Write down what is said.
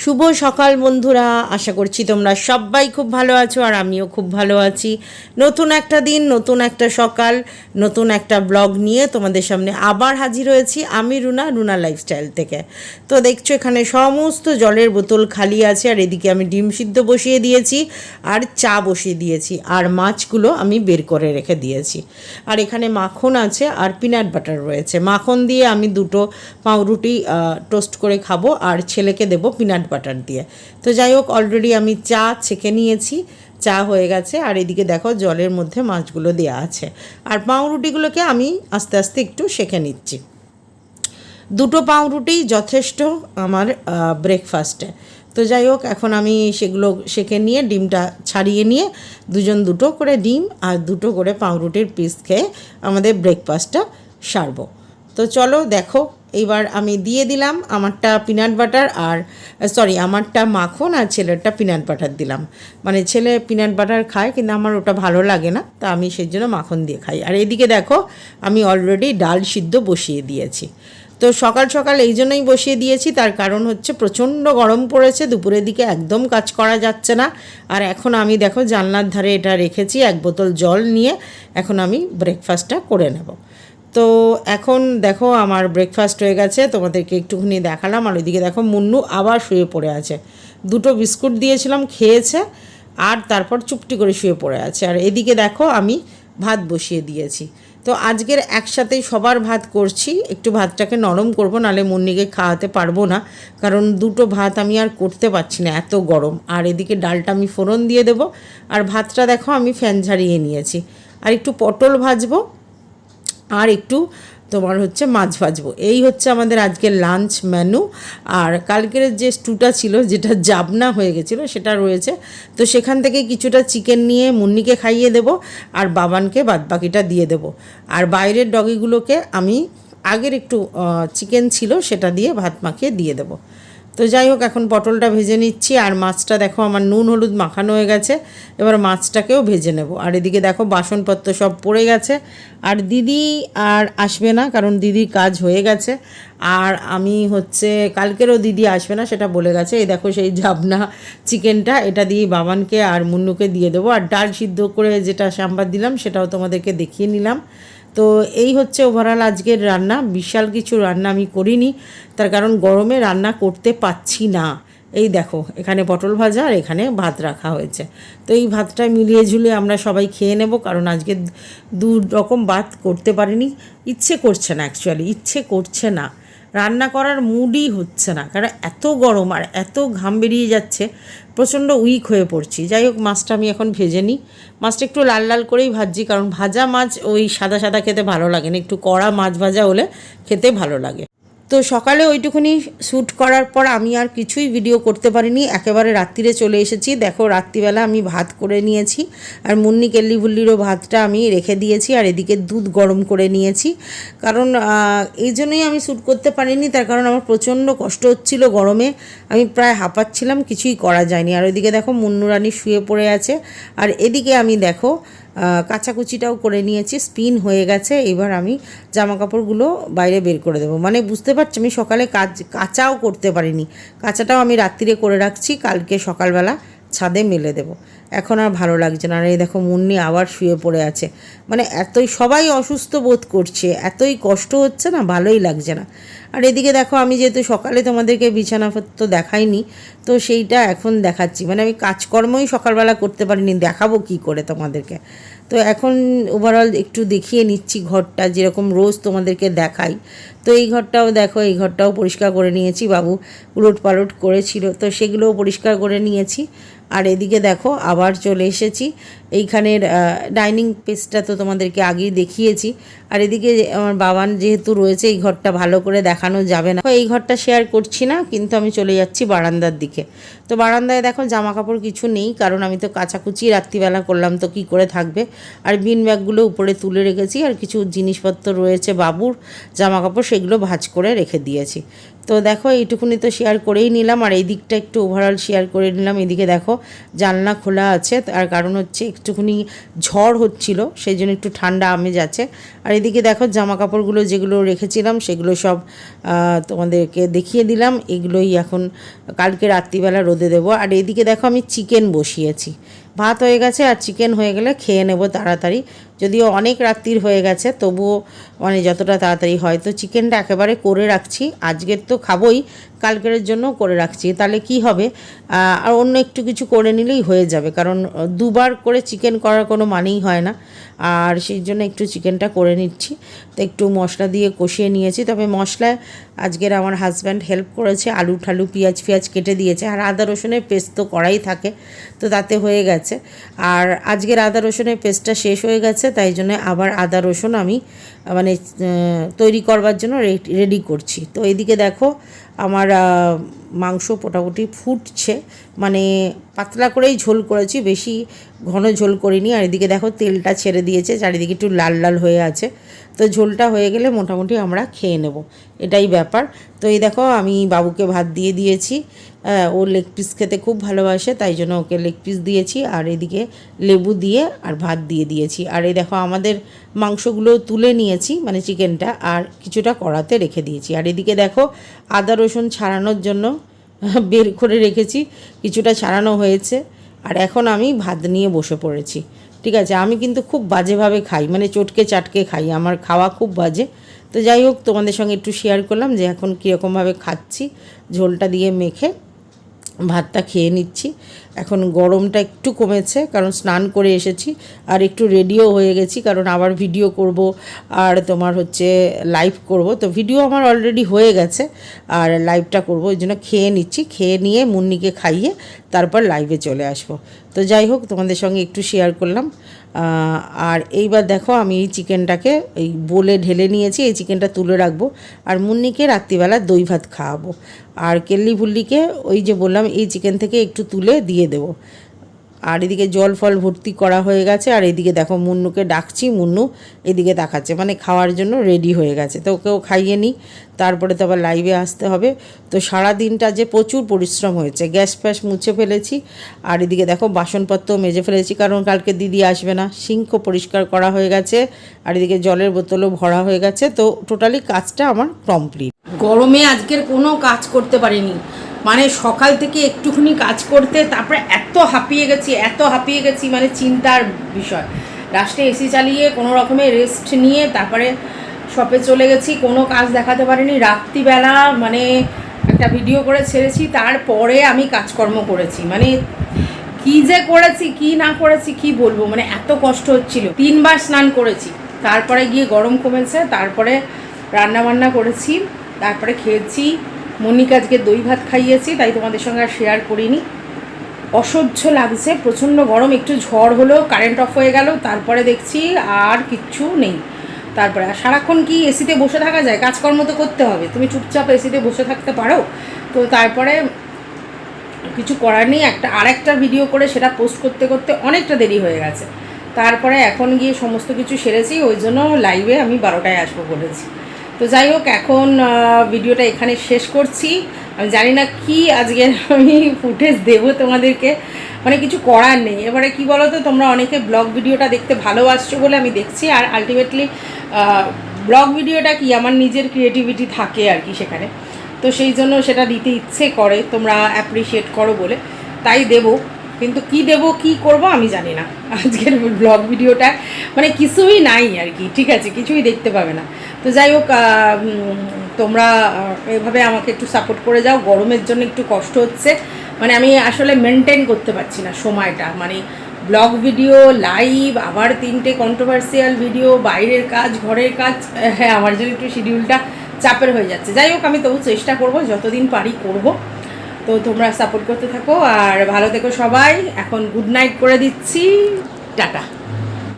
শুভ সকাল বন্ধুরা, আশা করছি তোমরা সবাই খুব ভালো আছো আর আমিও খুব ভালো আছি। নতুন একটা দিন, নতুন একটা সকাল, নতুন একটা ব্লগ নিয়ে তোমাদের সামনে আবার হাজির হয়েছি আমি রুনা রুনা লাইফস্টাইল থেকে। তো দেখছ এখানে সমস্ত জলের বোতল খালি আছে আর এদিকে আমি ডিম সিদ্ধ বসিয়ে দিয়েছি আর চা বসিয়ে দিয়েছি আর মাছগুলো আমি বের করে রেখে দিয়েছি। আর এখানে মাখন আছে আর পিনাট বাটার রয়েছে। মাখন দিয়ে আমি দুটো পাউরুটি টোস্ট করে খাব আর ছেলেকে দেবো পিনাট বাটার দিয়ে। তো যাই হোক অলরেডি আমি চা ছেঁকে নিয়েছি, চা হয়ে গেছে। আর এদিকে দেখো, জলের মধ্যে মাছগুলো দেওয়া আছে। আর পাউরুটিগুলোকে আমি আস্তে আস্তে একটু সেঁকে নিচ্ছি। দুটো পাউরুটি যথেষ্ট আমার ব্রেকফাস্টে তো যাই হোক এখন আমি সেগুলো সেঁকে নিয়ে, ডিমটা ছাড়িয়ে নিয়ে, দুজন দুটো করে ডিম আর দুটো করে পাউরুটির পিস খেয়ে আমাদের ব্রেকফাস্টটা সারবো। তো চলো দেখো, এইবার আমি দিয়ে দিলাম আমারটা পিনাট বাটার আর সরি আমারটা মাখন আর ছেলেরটা পিনাট বাটার দিলাম। মানে ছেলে পিনাট বাটার খায় কিন্তু আমার ওটা ভালো লাগে না, তা আমি সেই জন্য মাখন দিয়ে খাই। আর এদিকে দেখো, আমি অলরেডি ডাল সিদ্ধ বসিয়ে দিয়েছি। তো সকাল সকাল এই জন্যই বসিয়ে দিয়েছি, তার কারণ হচ্ছে প্রচণ্ড গরম পড়েছে, দুপুরের দিকে একদম কাজ করা যাচ্ছে না। আর এখন আমি দেখো জানলার ধারে এটা রেখেছি, এক বোতল জল নিয়ে, এখন আমি ব্রেকফাস্টটা করে নেব। তো এখন দেখো আমার ব্রেকফাস্ট হয়ে গেছে, তোমাদেরকে একটুখানি দেখালাম। আর ওইদিকে দেখো মুন্নু আবার শুয়ে পড়ে আছে। দুটো বিস্কুট দিয়েছিলাম, খেয়েছে, আর তারপর চুপটি করে শুয়ে পড়ে আছে। আর এদিকে দেখো আমি ভাত বসিয়ে দিয়েছি। তো আজকের একসাথেই সবার ভাত করছি। একটু ভাতটাকে নরম করব, নালে মুন্নিকে খাওয়াতে পারব না। কারণ দুটো ভাত আমি আর করতে পারছি না, এত গরম। আর এদিকে ডালটা আমি ফোড়ন দিয়ে দেবো। আর ভাতটা দেখো আমি ফ্যান ঝাড়িয়ে নিয়েছি। আর একটু পটল ভাজবো। আর একটু তোমার হচ্ছে মাছ ভাজবো। এই হচ্ছে আমাদের আজকের লাঞ্চ মেনু আর কালকের যে স্টুটা ছিল, যেটা জাবনা হয়ে গেছিল, সেটা রয়েছে। তো সেখান থেকে কিছুটা চিকেন নিয়ে মুন্নিকে খাইয়ে দেব, আর বাবানকে বাদবাকিটা দিয়ে দেব। আর বাইরের ডগিগুলোকে আমি আগের একটু চিকেন ছিল, সেটা দিয়ে ভাত মাখিয়ে দিয়ে দেবো। তো যাই হোক, এখন পটলটা ভেজে নিচ্ছি, আর মাছটা দেখো আমার নুন হলুদ মাখানো হয়ে গেছে। এবার মাছটাকেও ভেজে নেব। আর এদিকে দেখো বাসনপত্র সব পড়ে গেছে। আর দিদি আর আসবে না, কারণ দিদির কাজ হয়ে গেছে। আর আমি হচ্ছে, কালকেরও দিদি আসবে না, সেটা বলে গেছে। এই দেখো সেই জাবনা চিকেনটা, এটা দিয়ে বাবানকে আর মুন্নুকে দিয়ে দেবো। আর ডাল সিদ্ধ করে যেটা সাম্বার দিলাম, সেটাও তোমাদেরকে দেখিয়ে নিলাম। তো এই হচ্ছে ওভারঅল আজকের রান্না। বিশাল কিছু রান্না আমি করিনি। তার কারণ গরমে রান্না করতে পাচ্ছি না। এই দেখো, এখানে পটল ভাজা আর এখানে ভাত রাখা হয়েছে। তো এই ভাতটা মিলিয়ে ঝুলিয়ে আমরা সবাই খেয়ে নেব, কারণ আজকে দু রকম ভাত করতে পারিনি। ইচ্ছে করছে না অ্যাকচুয়ালি ইচ্ছে করছে না। রান্না করার মুডই হচ্ছে না। কারণ এত গরম আর এত ঘাম বেরিয়ে যাচ্ছে, প্রচণ্ড উইক হয়ে পড়ছি। যাই হোক, মাছটা আমি এখন ভেজে নিই। মাছটা একটু লাল লাল করেই ভাজছি, কারণ ভাজা মাছ ওই সাদা সাদা খেতে ভালো লাগে না। একটু কড়া মাছ ভাজা হলে খেতে ভালো লাগে। তো সকালে ওইটুকুনি শ্যুট করার পর আমি আর কিছুই ভিডিও করতে পারিনি। একেবারে রাত্রিরে চলে এসেছি। দেখো, রাত্রিবেলা আমি ভাত করে নিয়েছি আর মুন্নি কেল্লি ভুল্লিরও ভাতটা আমি রেখে দিয়েছি আর এদিকে দুধ গরম করে নিয়েছি। কারণ এই জন্যই আমি শ্যুট করতে পারিনি। তার কারণ আমার প্রচণ্ড কষ্ট হচ্ছিল গরমে। আমি প্রায় হাঁপাচ্ছিলাম, কিছুই করা যায়নি। আর ওইদিকে দেখো, মুন্নুরানি শুয়ে পড়ে আছে। আর এদিকে আমি দেখো কাচাকুচিটাও করে নিয়েছি, স্পিন হয়ে গেছে, এবার আমি জামা কাপড়গুলো বাইরে বের করে দেবো। মানে বুঝতে পারছি, আমি সকালে কাজ, কাচাও করতে পারিনি। কাঁচাটাও আমি রাত্রিরে করে রাখছি, কালকে সকালবেলা ছাদে মেলে দেবো। এখন আর ভালো লাগছে না, আর এই দেখো মুন্নি আবার শুয়ে পড়ে আছে। মানে এতই, সবাই অসুস্থ বোধ করছে, এতই কষ্ট হচ্ছে না, ভালোই লাগছে না। আর এদিকে দেখো, আমি যেহেতু সকালে তোমাদেরকে বিছানাপত্র দেখাইনি, তো সেইটা এখন দেখাচ্ছি। মানে আমি কাজকর্মই সকালবেলা করতে পারিনি, দেখাবো কি করে তোমাদেরকে। তো এখন ওভারঅল একটু দেখিয়ে নিচ্ছি ঘরটা, যেরকম রোজ তোমাদেরকে দেখাই। তো এই ঘরটাও দেখো, এই ঘরটাও পরিষ্কার করে নিয়েছি, বাবু উলট পালট করেছিল, তো সেগুলোও পরিষ্কার করে নিয়েছি। আর এদিকে দেখো, আবার চলে এসেছি। এইখানের ডাইনিং পেসটা তো তোমাদেরকে আগেই দেখিয়েছি। আর এদিকে আমার বাবান যেহেতু রয়েছে, এই ঘরটা ভালো করে দেখানো যাবে না। এই ঘরটা শেয়ার করছি না, কিন্তু আমি চলে যাচ্ছি বারান্দার দিকে। তো বারান্দায় দেখো জামা কাপড় কিছু নেই, কারণ আমি তো কাচাকুচি রাত্রিবেলা করলাম, তো কি করে থাকবে? আর বিন ব্যাগগুলো উপরে তুলে রেখেছি, আর কিছু জিনিসপত্র রয়েছে বাবুর জামা কাপড় সেগুলো ভাজ করে রেখে দিয়েছি। তো দেখো, এইটুকুনি তো শেয়ার করেই নিলাম, আর এই দিকটা একটু ওভারঅল শেয়ার করে নিলাম। এদিকে দেখো, জানলা খোলা আছে, তার কারণ হচ্ছে একটুখানি ঝড় হচ্ছিল, সেই জন্য একটু ঠান্ডা আমেজ আছে। আর এদিকে দেখো জামা কাপড়গুলো যেগুলো রেখেছিলাম, সেগুলো সব তোমাদেরকে দেখিয়ে দিলাম। এগুলোই এখন কালকে রাত্রিবেলা রোদে দেবো। আর এদিকে দেখো আমি চিকেন বসিয়েছি। ভাত হয়ে গেছে, আর চিকেন হয়ে গেলে খেয়ে নেব তাড়াতাড়ি। যদিও অনেক রাত্রির হয়ে গেছে, তবুও মানে যতটা তাড়াতাড়ি হয়। তো চিকেনটা একেবারে করে রাখছি, আজকের তো খাবই, কালকের জন্য করে রাখছি। তাহলে কি হবে? আর অন্য একটু কিছু করে নিলেই হয়ে যাবে, কারণ দুবার করে চিকেন করার কোনো মানেই হয় না। আর সেই জন্য একটু চিকেনটা করে নিচ্ছি। তো একটু মশলা দিয়ে কষিয়ে নিয়েছি। তবে মশলায় আজকের আমার হাজব্যান্ড হেল্প করেছে, আলু ঠালু, পেঁয়াজ ফেঁয়াজ কেটে দিয়েছে। আর আদা রসুনের পেস্ট তো করাই থাকে, তো তাতে হয়ে গেছে। আর আজকের আদা রসুনের পেস্টটা শেষ হয়ে গেছে তাই জন্য আবার আদা রসুন আমি মানে তৈরি করবার জন্য রেডি করছি। তো এদিকে দেখো আমার মাংস মোটামুটি ফুটছে। মানে পাতলা করেই ঝোল করেছি, বেশি ঘন ঝোল করিনি। আর এদিকে দেখো তেলটা ছেড়ে দিয়েছে, চারিদিকে একটু লাল লাল হয়ে আছে। তো ঝোলটা হয়ে গেলে মোটামুটি আমরা খেয়ে নেব। এটাই ব্যাপার। তো এই দেখো আমি বাবুকে ভাত দিয়ে দিয়েছি। ও লেগ পিস খেতে খুব ভালোবাসে, তাই জন্য ওকে লেগ পিস দিয়েছি। আর এদিকে লেবু দিয়ে আর ভাত দিয়ে দিয়েছি। আর এই দেখো, আমাদের মাংসগুলো তুলে নিয়েছি মানে চিকেনটা, আর কিছুটা কড়াতে রেখে দিয়েছি। আর এদিকে দেখো, আদা রসুন ছাড়ানোর জন্য বের করে রেখেছি, কিছুটা ছাড়ানো হয়েছে। আর এখন আমি ভাত নিয়ে বসে পড়েছি। ঠিক আছে, আমি কিন্তু খুব বাজেভাবে খাই মানে চটকে চাটকে খাই, আমার খাওয়া খুব বাজে। তো যাই হোক, তোমাদের সঙ্গে একটু শেয়ার করলাম যে এখন কীরকমভাবে খাচ্ছি। ঝোলটা দিয়ে মেখে ভাতটা খেয়ে নিচ্ছি। এখন গরমটা একটু কমেছে, কারণ স্নান করে এসেছি আর একটু রেডিও হয়ে গেছি, কারণ আবার ভিডিও করব আর তোমার হচ্ছে লাইভ করব। তো ভিডিও আমার অলরেডি হয়ে গেছে আর লাইভটা করব, ওই জন্য খেয়ে নিচ্ছি। খেয়ে নিয়ে মুন্নিকে খাইয়ে তারপর লাইভে চলে আসব। তো যাই হোক, তোমাদের সঙ্গে একটু শেয়ার করলাম। আর এইবার দেখো, আমি এই চিকেনটাকে এই বলে ঢেলে নিয়েছি, এই চিকেনটা তুলে রাখব। আর মুন্নিকে রাত্রিবেলা দই ভাত খাওয়াবো। আর কেল্লি ভুল্লিকে ওই যে বললাম, এই চিকেন থেকে একটু তুলে দিয়ে দেবো। আর এদিকে জল ফল ভর্তি করা হয়ে গেছে, আর এদিকে দেখো মুন্নুকে ডাকছি, মুন্নু এদিকে তাকাচ্ছে মানে খাওয়ার জন্য রেডি হয়ে গেছে। তো ওকেও খাইয়ে নিই, তারপরে তো আবার লাইভে আসতে হবে। তো সারা দিনটা যে প্রচুর পরিশ্রম হয়েছে, গ্যাস ফ্যাস মুছে ফেলেছি, আর এদিকে দেখো বাসনপত্র মেজে ফেলেছি, কারণ কালকে দিদি আসবে না সিঙ্ক পরিষ্কার করা হয়ে গেছে, আর এদিকে জলের বোতলও ভরা হয়ে গেছে, তো টোটালি কাজটা আমার কমপ্লিট গরমে আজকের কোনো কাজ করতে পারিনি। মানে সকাল থেকে একটুখানি কাজ করতে, তারপরে এত হাঁপিয়ে গেছি, এত হাঁপিয়ে গেছি মানে চিন্তার বিষয়। লাস্টে এসি চালিয়ে কোনো রকমের রেস্ট নিয়ে তারপরে শপে চলে গেছি, কোনো কাজ দেখাতে পারিনি। রাত্রিবেলা মানে একটা ভিডিও করে ছেড়েছি, তারপরে আমি কাজকর্ম করেছি। মানে কি যে করেছি, কি না করেছি, কি বলব? মানে এত কষ্ট হচ্ছিল। তিনবার স্নান করেছি। তারপরে গিয়ে গরম কমেছে, তারপরে রান্না বান্না করেছি, তারপরে খেয়েছি মনিকা আজকে দই ভাত খাইয়েছি, তাই তোমাদের সঙ্গে আর শেয়ার করিনি। অসহ্য লাগছে, প্রচণ্ড গরম, একটু ঝড় হলো কারেন্ট অফ হয়ে গেল, তারপরে দেখছি আর কিচ্ছু নেই। তারপরে, আর সারাক্ষণ কি এসিতে বসে থাকা যায়? কাজকর্ম তো করতে হবে, তুমি চুপচাপ এসিতে বসে থাকতে পারো। তো তারপরে কিছু করার নেই, একটা, আরেকটা ভিডিও করে সেটা পোস্ট করতে করতে অনেকটা দেরি হয়ে গেছে। তারপরে এখন গিয়ে সমস্ত কিছু সেরেছি, ওই জন্য লাইভে আমি বারোটায় আসব বলেছি। তো যাই হোক, এখন ভিডিওটা এখানে শেষ করছি। আমি জানি না কি আজকে আমি ফুটেজ দেবো তোমাদেরকে। মানে কিছু করার নেই। এবারে কি বলো তো তোমরা অনেকে ব্লগ ভিডিওটা দেখতে ভালোবাসছো বলে আমি দেখছি। আর আলটিমেটলি ব্লগ ভিডিওটা কি, আমার নিজের ক্রিয়েটিভিটি থাকে আর কি সেখানে। তো সেই জন্য সেটা দিতে ইচ্ছে করে, তোমরা অ্যাপ্রিসিয়েট করো বলে। তাই দেব। কিন্তু কি দেব, কি করব আমি জানি না। আজকের ব্লগ ভিডিওটা মানে কিছুই নাই আর কি, ঠিক আছে, কিছুই দেখতে পাবে না। তো যাই হোক তোমরা এভাবে আমাকে একটু সাপোর্ট করে যাও, গরমের জন্য একটু কষ্ট হচ্ছে। মানে আমি আসলে মেনটেন করতে পারছি না সময়টা। মানে ব্লগ ভিডিও লাইভ আবার তিনটে কন্ট্রোভার্সিয়াল ভিডিও বাইরের কাজ, ঘরের কাজ হ্যাঁ আমার জন্য একটু শিডিউলটা চাপের হয়ে যাচ্ছে। যাই হোক, আমি তবু চেষ্টা করব, যতদিন পারি করব। তো তোমরা সাপোর্ট করতে থাকো আর ভালো থেকো সবাই। এখন গুড নাইট করে দিচ্ছি। টাটা।